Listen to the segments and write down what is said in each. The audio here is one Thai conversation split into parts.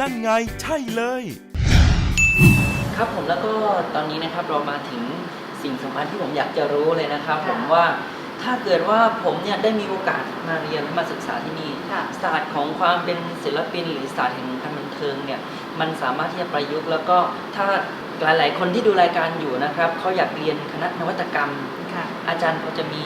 นั่นไงใช่เลย ครับผมแล้วก็ตอนนี้นะครับเรามาถึงสิ่งสำคัญที่ผมอยากจะรู้เลยนะครับค่ะผมว่าถ้าเกิดว่าผมเนี่ยได้มีโอกาสมาเรียนและมาศึกษาที่นี่ค่ะศาสตร์ของความเป็นศิลปิน หรือศาสตร์แห่งการบันเทิงเนี่ยมันสามารถที่จะประยุกต์ แล้วก็ถ้าหลาย ๆ คนที่ดูรายการอยู่นะครับเขาอยากเรียนคณะนวัตกรรมค่ะ อาจารย์พอจะมี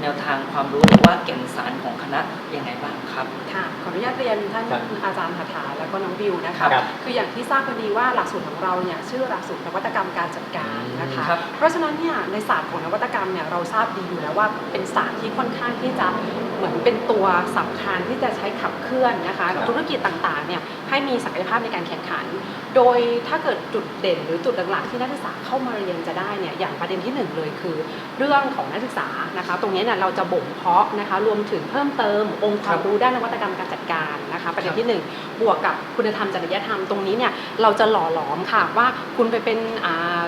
แนวทางความรู้หรือว่าแก่นสารของคณะยังไงบ้างครับ ค่ะขออนุญาตเรียนท่านครับอาจารย์ถาถาแล้วก็น้องบิวนะครัคะบคืออย่างที่ทราบกันดีว่าหลักสูตรของเราเนี่ยชื่อหลักสูตรนวัตกรรมการจัดการนะคะ ครับ เพราะฉะนั้นเนี่ยในศาสตร์ของนวัตกรรมเนี่ยเราทราบดีอยู่แล้วว่าเป็นศาสตร์ที่ค่อนข้างที่จะเหมือนเป็นตัวสำคัญที่จะใช้ขับเคลื่อนนะคะครับ ธุรกิจต่างๆเนี่ยให้มีศักยภาพในการแข่งขัน โดยถ้าเกิดจุดเด่นหรือจุดหลักๆที่นักศึกษาเข้ามาเรียนจะได้เนี่ยอย่างประเด็นที่หนึ่งเลยคือเรื่องของนักศึกษานะคะ ตรงนี้เนี่ยเราจะบ่มเพาะนะคะ รวมถึงเพิ่มเติมองค์ความรู้ด้านนวัตกรรมการจัดการนะคะ ประเด็นที่หนึ่งบวกกับคุณธรรมจริยธรรมตรงนี้เนี่ยเราจะหล่อหลอมค่ะว่าคุณไปเป็นอ่า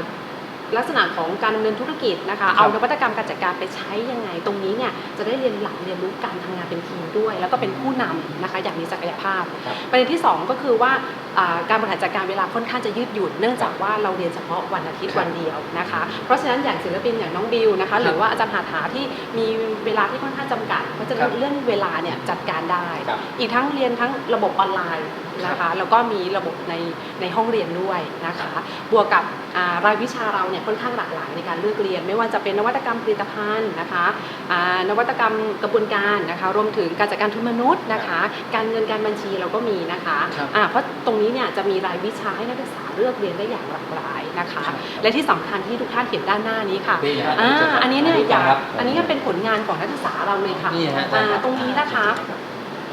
ลักษณะของการดำเนินธุรกิจนะคะ เอานวัตกรรมการจัดการไปใช้ยังไง ตรงนี้เนี่ยจะได้เรียนหลักเรียนรู้การทำงานเป็นทีมด้วย แล้วก็เป็นผู้นำนะคะอย่างมีศักยภาพครับประเด็นที่ 2 ก็คือว่าอ่าการบริหารจัดการเวลาค่อนข้างจะยืดหยุ่นเนื่องจากว่าเราเรียนเฉพาะวันอาทิตย์วันเดียวนะคะ เพราะฉะนั้นอย่างศิลปินอย่างน้องบิวนะคะหรือว่าอาจารย์หาถาที่มีเวลาที่ค่อนข้างจำกัดเพราะฉะนั้นเรื่องเวลาเนี่ยจัดการได้ครับอีกทั้งเรียนทั้งระบบออนไลน์นะคะแล้วก็มีระบบในในห้องเรียนด้วยนะคะบวกกับอ่ารายวิชาเราเนี่ยค่อนข้างหลากหลายในการเลือกเรียน ไม่ว่าจะเป็นนวัตกรรมผลิตภัณฑ์นะคะอ่านวัตกรรมกระบวนการนะคะรวมถึงการจัดการทุนมนุษย์นะคะ การเงินการบัญชีเราก็มีนะคะครับอ่าเพราะตรงนี้เนี่ยจะมีรายวิชาให้นักศึกษาเลือกเรียนได้อย่างหลากหลายนะคะครับและที่สำคัญที่ทุกท่านเห็นด้านหน้านี้ค่ะนี่ฮะอ่าอันนี้เนี่ยอยากครับอันนี้ก็เป็นผลงานของนักศึกษาเราเลยค่ะนี่ฮะอ่าตรงนี้นะคะ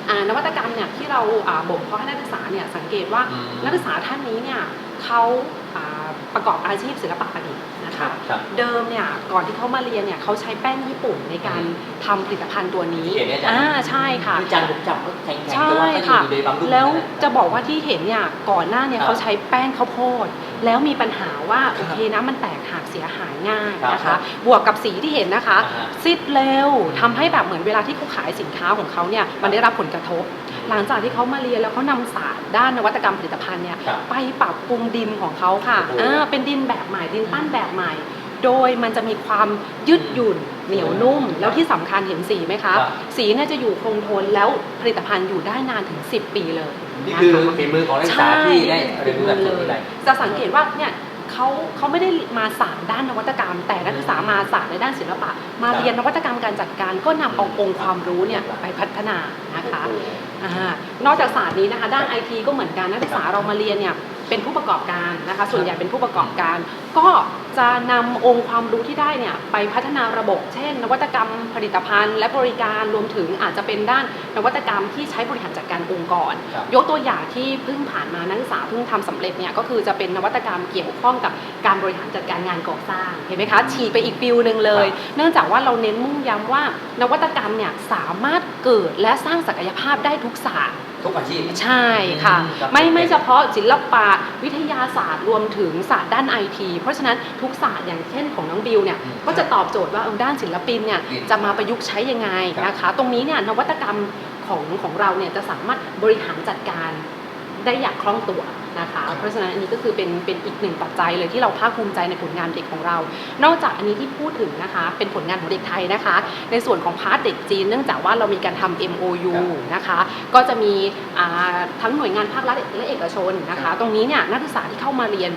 อ่านวัตกรรมเนี่ยที่เราอ่าบ่มเพาะให้นักศึกษาเนี่ยสังเกตว่าอืมนักศึกษาท่านนี้เนี่ยเขาอ่า ประกอบอาชีพศิลปะประดิษฐ์นะคะ ครับ เดิมเนี่ยก่อนที่เขามาเรียนเนี่ยเขาใช้แป้งญี่ปุ่นในการทำผลิตภัณฑ์ตัวนี้ที่เห็นเนี่ยอาจารย์ อ่าใช่ค่ะอาจารย์ผมจับก็แข็งๆใช่แต่ว่าก็ค่ะอยู่ในบางรุ่นแล้วนะจะบอกว่าที่เห็นเนี่ยก่อนหน้าเนี่ยครับเขาใช้แป้งข้าวโพด แล้วมีปัญหาว่าครับโอเคนะมันแตกหักเสียหายง่ายนะครัคะ บบวกกับสีที่เห็นนะคะอ่าฮะ ซิดเร็วทำให้แบบเหมือนเวลาที่เขาขายสินค้าของเขาเนี่ยมันได้รับผลกระทบ หลังจากที่เขามาเรียนแล้วเขานำศาสตร์ด้านนวัตกรรมผลิตภัณฑ์เนี่ยครับ ไปปรับปรุงดินของเขาค่ะโอ้โหอ่าเป็นดินแบบใหม่ดินปั้นแบบใหม่ โดยมันจะมีความยืดหยุ่นเหนียวนุ่ม แล้วที่สำคัญเห็นสีไหมคะครับสีเนี่ยจะอยู่คงทนแล้วผลิตภัณฑ์อยู่ได้นานถึง 10 ปีเลยนี่คือนะคะฝีมือของนักศึกษาที่ได้เรียนรู้หลักสูตรเลวิทยยจะสังเกตว่าเนี่ยเขาเขาไม่ได้มาศาสตร์ด้านนวัตกรรม แต่นักศึกษามาศาสตร์ในด้านศิลปะ มาครับเรียนนวัตกรรมการจัดการก็นำเอาองค์ความรู้เนี่ยไปพัฒนานะคะอ่านอกจากศาสตร์นี้นะคะ ด้านไอทีก็เหมือนกันนักศึกษาเรามาเรียนเนี่ย เป็นผู้ประกอบการนะคะ ส่วนใหญ่เป็นผู้ประกอบการ ก็จะนำองค์ความรู้ที่ได้เนี่ยไปพัฒนาระบบ เช่น นวัตกรรมผลิตภัณฑ์ และบริการรวมถึงอาจจะเป็นด้านนวัตกรรมที่ใช้บริหารจัดการองค์กรครับยกตัวอย่างที่เพิ่งผ่านมานักศึกษาเพิ่งทำสำเร็จเนี่ยก็คือจะเป็นนวัตกรรมเกี่ยวข้องกับการบริหารจัดการงานก่อสร้างเห็นไหมคะฉีกไปอีกฟิวหนึ่งเลย เนื่องจากว่าเราเน้นมุ่งย้ำว่านวัตกรรมเนี่ยสามารถเกิดและสร้างศักยภาพได้ทุกศาสตร์ ทุกอาชีพ ใช่ค่ะอืมครับไม่ไม่เฉพาะศิลปะวิทยาศาสตร์รวมถึงศาสตร์ด้านไอทีเพราะฉะนั้นทุกศาสตร์อย่างเช่นของน้องบิวเนี่ยอืมก็จะตอบโจทย์ว่าเออด้านศิลปินเนี่ยอืมจะมาประยุกต์ใช้ยังไงครับนะคะ ตรงนี้เนี่ยนวัตกรรมของของเราเนี่ยจะสามารถบริหารจัดการ ได้อย่างคล่องตัวนะคะ เพราะฉะนั้นอันนี้ก็คือเป็นเป็นอีกหนึ่งปัจจัยเลยที่เราภาคภูมิใจในผลงานเด็กของเรา นอกจากอันนี้ที่พูดถึงนะคะ เป็นผลงานของเด็กไทยนะคะ ในส่วนของพาร์ทเด็กจีน เนื่องจากว่าเรามีการทำ MOU นะคะ ก็จะมีทั้งหน่วยงานภาครัฐและเอกชนนะคะ ตรงนี้เนี่ยนักศึกษาที่เข้ามาเรียน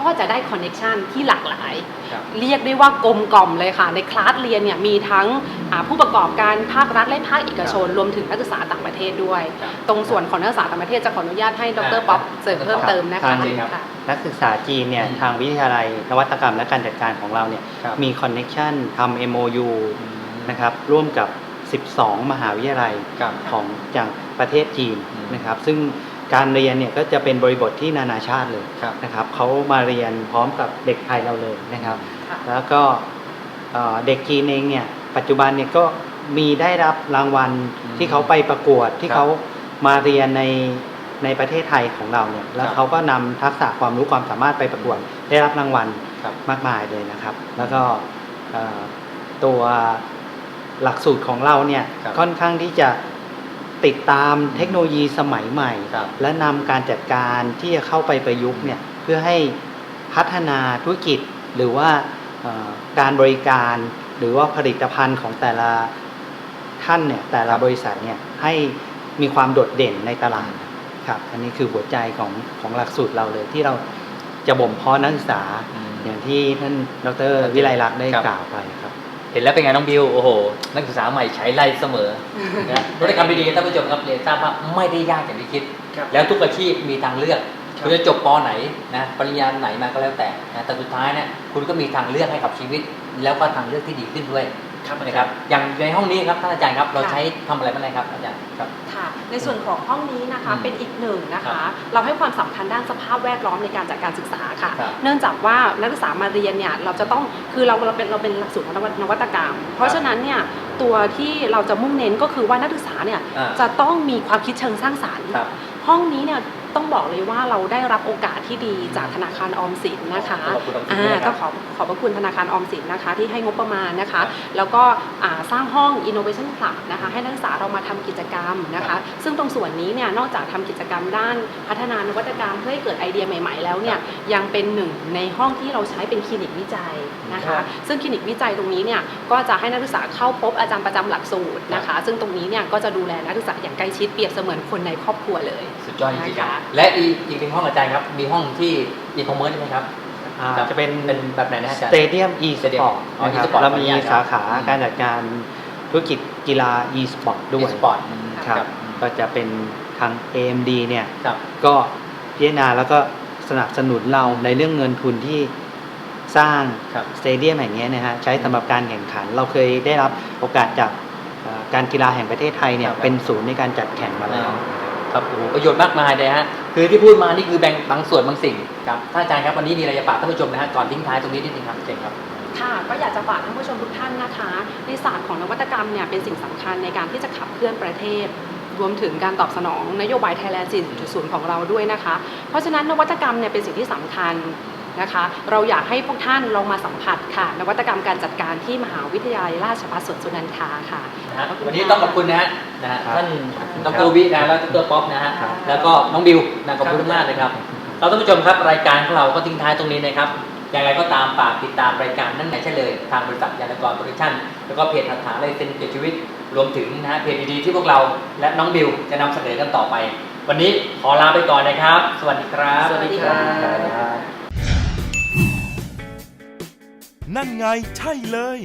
ก็จะได้คอนเน็ชันที่หลากหลายครับเรียกได้ว่ากลมกล่อมเลยค่ะ ในคลาสเรียนเนี่ยมีทั้งอ่าผู้ประกอบการภาครัฐและภาคเอกชน รวมถึงนักศึกษาต่างประเทศด้วยครับตรงส่วนของนักศึกษาต่างประเทศจะขออนุญาตให้ดรป๊อปเสริมเพิ่มเติมนะคะครับจริงครับค่ะนักศึกษาจีนเนี่ยอืมทางวิทยาลัยนวัตกรรมและการจัดการของเราเนี่ยครับมีคอนเน็ชันทำ MOU นะครับร่วมกับ 12 มหาวิทยาลัยครับของจากประเทศจีนอืมนะครับ ซึ่ง การเรียนเนี่ยก็จะเป็นบริบทที่นานาชาติเลยครับนะครับเขามาเรียนพร้อมกับเด็กไทยเราเลยนะครับค่ะแล้วก็เอ่อเด็กจีนเองเนี่ยปัจจุบันเนี่ยก็มีได้รับรางวัลอืมที่เขาไปประกวดที่ครับเขามาเรียนในในประเทศไทยของเราเนี่ยแล้วครับเขาก็นำทักษะความรู้ความสามารถไปประกวดได้รับรางวัลครับมากมายเลยนะครับ แล้วก็เอ่อตัวหลักสูตรของเราเนี่ยครับค่อนข้างที่จะ ตติดตามเทคโนโลยีสมัยใหม่ครับและนำการจัดการที่จะเข้าไปประยุกต์เนี่ยเพื่อให้พัฒนาธุรกิจหรือว่าเอ่อการบริการหรือว่าผลิตภัณฑ์ของแต่ละท่านเนี่ยแต่ละบริษัทเนี่ยให้มีความโดดเด่นในตลาดครับอันนี้คือหัวใจของของหลักสูตรเราเลยที่เราจะบ่มเพาะนักศึกษาอืมอย่างที่ท่านดรวิไลลักษณ์ได้ครับกล่าวไปครับเห็นแล้วเป็นไงน้องบิวโอ้โห นักศึกษาใหม่ใช้ไล่เสมอนะนวัตกรรมดีๆท่านผู้ชมครับเรียนทราบว่าไม่ได้ยากอย่างที่คิดครับแล้วทุกอาชีพมีทางเลือกครับคุณจะจบปไหนนะปริญญาไหนมาก็แล้วแต่นะแต่สุดท้ายเนี่ยคุณก็มีทางเลือกให้กับชีวิต แล้วก็ทางเลือกที่ดีขึ้นด้วย ครับนะครับอย่างในห้องนี้ครับท่านอาจารย์ครับเราค่ะใช้ทำอะไรบ้างครับอาจารย์ครับค่ะในส่วนของห้องนี้นะคะอืมเป็นอีกหนึ่งนะครัคะบเราให้ความสำคัญด้านสภาพแวดล้อมในการจัดการศึกษาค่ะครับเนื่องจากว่านักศึกษามาเรียนเนี่ยเราจะต้องคือเราเราเป็นเราเป็นหลักสูตรของนวัตนวัตกรรม เพราะฉะนั้นเนี่ยตัวที่เราจะมุ่งเน้นก็คือว่านักศึกษาเนี่ยอ่าจะต้องมีความคิดเชิงสร้างสรรค์ครับห้องนี้เนี่ย ต้องบอกเลยว่าเราได้รับโอกาสที่ดีจากธนาคารออมสินนะคะขอบคุณออมสินอ่าด้วยนะครับ ก็ขอขอบพระคุณธนาคารออมสินนะคะ ที่ให้งบประมาณนะคะครับแล้วก็อ่าสร้างห้อง Innovation Club นะคะให้นักศึกษาเรามาทำกิจกรรมนะครัคะ บซึ่งตรงส่วนนี้เนี่ยนอกจากทำกิจกรรมด้านพัฒนานวัตกรรมเพื่อให้เกิดไอเดียใหม่ ๆ แล้วเนี่ยยังเป็นหนึ่งในห้องที่เราใช้เป็นคลินิกวิจัยนะครัคะ บ ซึ่งคลินิกวิจัยตรงนี้เนี่ยก็จะให้นักศึกษาเข้าพบอาจารย์ประจำหลักสูตรนะคะ ซึ่งตรงนี้เนี่ยก็จะดูแลนักศึกษาอย่างใกล้ชิดเปรียบเสมือนคนในครอบครัวเลย สุดยอดจริงๆครับนะคะและอีกอีกหนึ่งห้องอาจารย์ครับ มีห้องที่อีคอมเมิร์ซใช่ไหมครับ อ่าครับจะเป็นเป็นแบบไหนนะอาจารย์ Stadium e Stadium sport อ๋อนะครับ e-sport เรามีขออนุญาตครับสาขาอืม การจัดการธุรกิจกีฬา e sport ด้วย สปอร์ตครับ ก็จะเป็นทาง AMD เนี่ย ครับ ก็พิจารณาแล้วก็สนับสนุนเราในเรื่องเงินทุนที่สร้างครับสเตเดียมแห่งเนี้ยนะฮะใช้สำหรับการแข่งขัน เราเคยได้รับโอกาสจากเอ่อการกีฬาแห่งประเทศไทยเนี่ยครับ เป็นศูนย์ในการจัดแข่งมาแล้ว ครับโอ้โหประโยชน์มากมายเลยฮะคือที่พูดมานี่คือแบ่งบางส่วนบางสิ่งครับท่านอาจารย์ครับวันนี้มีอะไรจะฝากท่านผู้ชมนะฮะก่อนทิ้งท้ายตรงนี้นิดนึงครับเก่งครับค่ะก็อยากจะฝากท่านผู้ชมทุกท่านนะคะ ในศาสตร์ของนวัตกรรมเนี่ยเป็นสิ่งสำคัญในการที่จะขับเคลื่อนประเทศ รวมถึงการตอบสนองนโยบาย Thailand 4.0 ของเราด้วยนะคะ เพราะฉะนั้นนวัตกรรมเนี่ยเป็นสิ่งที่สำคัญ นะคะเราอยากให้พวกท่านลองมาสัมผัสค่ะนวัตกรรมการจัดการที่มหาวิทยาลัยราชภัฏสวนสุนันทาค่ะ นะฮะขอบคุณวันนี้ค่ะต้องขอบคุณนะฮะนะฮะครับท่านครับดรวินะแล้วดรป๊อปนะฮะครับ แล้วก็น้องบิวนะขอบคุณมากเลยครับเราท่านผู้ชมครับรายการของเราก็ทิ้งท้ายตรงนี้นะครับอย่างไรก็ตามฝากติดตามรายการนั่นไหนใช่เลยทางบริษัทยานกรโปรดักชั่นแล้วก็เพจหัตถาเลยเซ็นเกียรติชีวิตรวมถึงนะฮะเพจดีๆที่พวกเราและน้องบิวจะนำเสนอกันต่อไป วันนี้ขอลาไปก่อนนะครับ สวัสดีครับ สวัสดีครับ นั่นไงใช่เลย